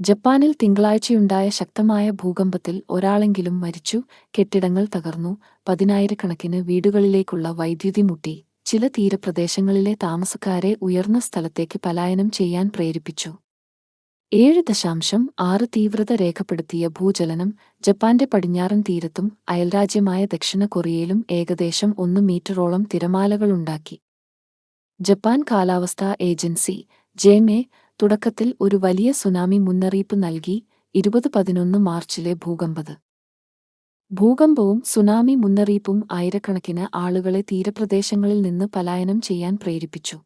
ജപ്പാനിൽ തിങ്കളാഴ്ചയുണ്ടായ ശക്തമായ ഭൂകമ്പത്തിൽ ഒരാളെങ്കിലും മരിച്ചു കെട്ടിടങ്ങൾ തകർന്നു പതിനായിരക്കണക്കിന് വീടുകളിലേക്കുള്ള വൈദ്യുതി മുട്ടി. ചില തീരപ്രദേശങ്ങളിലെ താമസക്കാരെ ഉയർന്ന സ്ഥലത്തേക്ക് പലായനം ചെയ്യാൻ പ്രേരിപ്പിച്ചു. ഏഴ് ദശാംശം ആറ് തീവ്രത രേഖപ്പെടുത്തിയ ഭൂചലനം ജപ്പാന്റെ പടിഞ്ഞാറൻ തീരത്തും അയൽരാജ്യമായ ദക്ഷിണ കൊറിയയിലും ഏകദേശം ഒന്ന് മീറ്ററോളം തിരമാലകളുണ്ടാക്കി. ജപ്പാൻ കാലാവസ്ഥാ ഏജൻസി ജെമെ തുടക്കത്തിൽ ഒരു വലിയ സുനാമി മുന്നറിയിപ്പ് നൽകി ഇരുപത് പതിനൊന്ന് മാർച്ചിലെ ഭൂകമ്പത്. ഭൂകമ്പവും സുനാമി മുന്നറിയിപ്പും ആയിരക്കണക്കിന് ആളുകളെ തീരപ്രദേശങ്ങളിൽ നിന്ന് പലായനം ചെയ്യാൻ പ്രേരിപ്പിച്ചു.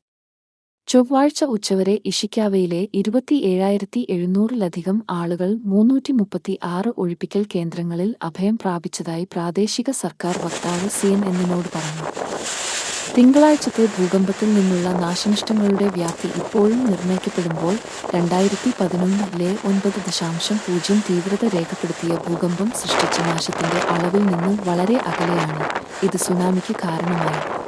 ചൊവ്വാഴ്ച ഉച്ചവരെ ഇഷിക്കാവയിലെ ഇരുപത്തിയേഴായിരത്തി എഴുന്നൂറിലധികം ആളുകൾ മൂന്നൂറ്റി മുപ്പത്തി ആറ് ഒഴിപ്പിക്കൽ കേന്ദ്രങ്ങളിൽ അഭയം പ്രാപിച്ചതായി പ്രാദേശിക സർക്കാർ വക്താവ് സി എൻ എന്നിനോട് പറഞ്ഞു. തിങ്കളാഴ്ചത്തെ ഭൂകമ്പത്തിൽ നിന്നുള്ള നാശനഷ്ടങ്ങളുടെ വ്യാപ്തി ഇപ്പോഴും നിർണയിക്കപ്പെടുമ്പോൾ രണ്ടായിരത്തി പതിനൊന്നിലെ ഒൻപത് ദശാംശം പൂജ്യം തീവ്രത രേഖപ്പെടുത്തിയ ഭൂകമ്പം സൃഷ്ടിച്ച നാശത്തിന്റെ അളവിൽ നിന്ന് വളരെ അകലെയാണ്. ഇത് സുനാമിക്ക് കാരണമായി.